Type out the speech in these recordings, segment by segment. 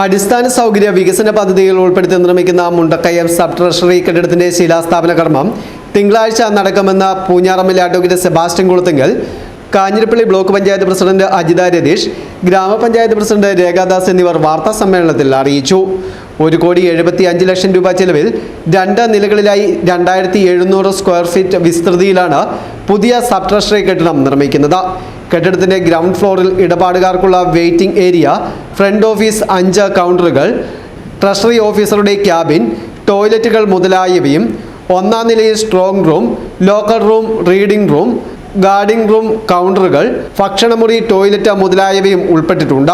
അടിസ്ഥാന സൗകര്യ വികസന പദ്ധതിയിൽ ഉൾപ്പെടുത്തി നിർമ്മിക്കുന്ന മുണ്ടക്കയം സബ് ട്രഷറി കെട്ടിടത്തിന്റെ ശിലാസ്ഥാപന കർമ്മം തിങ്കളാഴ്ച നടക്കുമെന്ന് പൂഞ്ഞാറമ്മൽ advocate Sebastian Kulathinkal Kanjirappally block panchayat president Ajitha Ratheesh ഗ്രാമപഞ്ചായത്ത് പ്രസിഡന്റ് രേഖാദാസ് എന്നിവർ വാർത്താ സമ്മേളനത്തിൽ അറിയിച്ചു. ഒരു കോടി എഴുപത്തി അഞ്ച് ലക്ഷം രൂപ ചെലവിൽ രണ്ട് നിലകളിലായി രണ്ടായിരത്തി എഴുന്നൂറ് സ്ക്വയർ ഫീറ്റ് വിസ്തൃതിയിലാണ് പുതിയ സബ് ട്രഷറി കെട്ടിടം നിർമ്മിക്കുന്നത്. കെട്ടിടത്തിന്റെ ഗ്രൗണ്ട് ഫ്ലോറിൽ ഇടപാടുകാർക്കുള്ള വെയിറ്റിംഗ് ഏരിയ ഫ്രണ്ട് ഓഫീസ് അഞ്ച് കൗണ്ടറുകൾ ട്രഷറി ഓഫീസറുടെ ക്യാബിൻ ടോയ്ലറ്റുകൾ മുതലായവയും ഒന്നാം നിലയിൽ strong room locker room reading room guarding room കൗണ്ടറുകൾ ഭക്ഷണമുറി ടോയ്ലറ്റ് മുതലായവയും ഉൾപ്പെട്ടിട്ടുണ്ട്.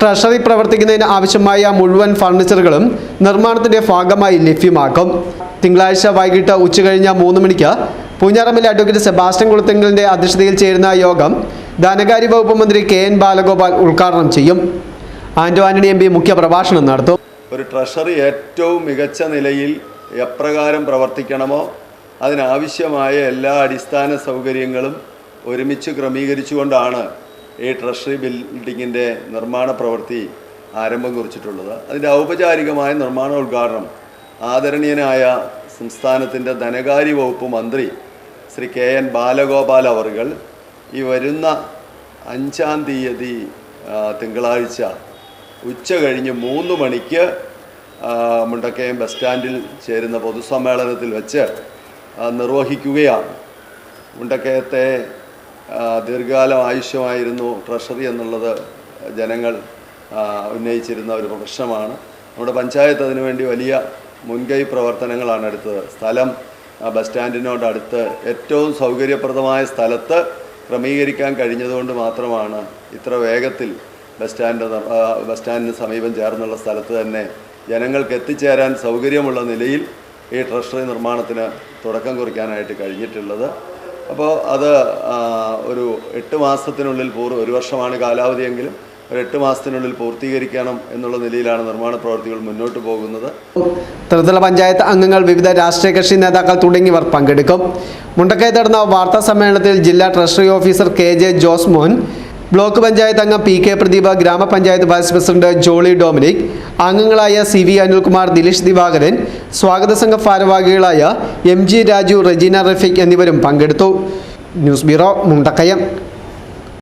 ട്രഷറി പ്രവർത്തിക്കുന്നതിന് ആവശ്യമായ മുഴുവൻ ഫർണിച്ചറുകളും നിർമ്മാണത്തിന്റെ ഭാഗമായി ലഭ്യമാക്കും. തിങ്കളാഴ്ച വൈകിട്ട് ഉച്ചകഴിഞ്ഞ മൂന്ന് മണിക്ക് പൂഞ്ഞാറമ്മിലെ അഡ്വക്കേറ്റ് സെബാസ്റ്റ്യൻ കുളത്തെങ്കലിന്റെ അധ്യക്ഷതയിൽ ചേരുന്ന യോഗം ധനകാര്യ വകുപ്പ് മന്ത്രി കെ എൻ ബാലഗോപാൽ ഉദ്ഘാടനം ചെയ്യും. ആന്റോ ആന്റണി എം പി മുഖ്യ പ്രഭാഷണം നടത്തും. ഒരു ട്രഷറി ഏറ്റവും മികച്ച നിലയിൽ എപ്രകാരം പ്രവർത്തിക്കണമോ അതിനാവശ്യമായ എല്ലാ അടിസ്ഥാന സൗകര്യങ്ങളും ഒരുമിച്ച് ക്രമീകരിച്ചുകൊണ്ടാണ് ഈ ട്രഷറി ബിൽഡിങ്ങിന്റെ നിർമ്മാണ പ്രവൃത്തി ആരംഭം കുറിച്ചിട്ടുള്ളത്. അതിന്റെ ഔപചാരികമായ നിർമ്മാണ ഉദ്ഘാടനം ആദരണീയനായ സംസ്ഥാനത്തിന്റെ ധനകാര്യ വകുപ്പ് മന്ത്രി ശ്രീ കെ എൻ ബാലഗോപാൽ അവർകൾ ഈ വരുന്ന അഞ്ചാം തീയതി തിങ്കളാഴ്ച ഉച്ച കഴിഞ്ഞ് മൂന്ന് മണിക്ക് മുണ്ടക്കയം ബസ് സ്റ്റാൻഡിൽ ചേരുന്ന പൊതുസമ്മേളനത്തിൽ വെച്ച് നിർവഹിക്കുകയാണ്. മുണ്ടക്കയത്തെ ദീർഘകാലം ആവശ്യമായിരുന്നു ട്രഷറി എന്നുള്ളത് ജനങ്ങൾ ഉന്നയിച്ചിരുന്ന ഒരു പ്രശ്നമാണ്. നമ്മുടെ പഞ്ചായത്ത് അതിനുവേണ്ടി വലിയ മുൻകൈ പ്രവർത്തനങ്ങളാണ് എടുത്തത്. സ്ഥലം ബസ് സ്റ്റാൻഡിനോടടുത്ത് ഏറ്റവും സൗകര്യപ്രദമായ സ്ഥലത്ത് ക്രമീകരിക്കാൻ കഴിഞ്ഞതുകൊണ്ട് മാത്രമാണ് ഇത്ര വേഗത്തിൽ ബസ് സ്റ്റാൻഡ് ബസ് സ്റ്റാൻഡിന് സമീപം ചേർന്നുള്ള സ്ഥലത്ത് തന്നെ ജനങ്ങൾക്ക് എത്തിച്ചേരാൻ സൗകര്യമുള്ള നിലയിൽ ഈ ട്രഷറി നിർമ്മാണത്തിന് തുടക്കം കുറിക്കാനായിട്ട് കഴിഞ്ഞിട്ടുള്ളത്. അപ്പോൾ അത് ഒരു എട്ട് മാസത്തിനുള്ളിൽ പൂർ ഒരു വർഷമാണ് കാലാവധിയെങ്കിലും ഒരു എട്ട് മാസത്തിനുള്ളിൽ പൂർത്തീകരിക്കണം എന്നുള്ള നിലയിലാണ് നിർമ്മാണ പ്രവർത്തികൾ മുന്നോട്ട് പോകുന്നത്. ത്രിതല പഞ്ചായത്ത് അംഗങ്ങൾ വിവിധ രാഷ്ട്രീയ കക്ഷി നേതാക്കൾ തുടങ്ങിയവർ പങ്കെടുക്കും. മുണ്ടക്കയത്ത് നടന്ന വാർത്താ സമ്മേളനത്തിൽ ജില്ലാ treasury officer K J Jose Mohan block panchayat അംഗം പി കെ പ്രദീപ ഗ്രാമപഞ്ചായത്ത് വൈസ് പ്രസിഡന്റ് ജോളി ഡൊമിനിക് അംഗങ്ങളായ സി വി അനിൽകുമാർ ദിലീഷ് ദിവാകരൻ സ്വാഗത സംഘ ഭാരവാഹികളായ എം ജി രാജു റജീന റഫീഖ് എന്നിവരും പങ്കെടുത്തു. News bureau Mundakayam.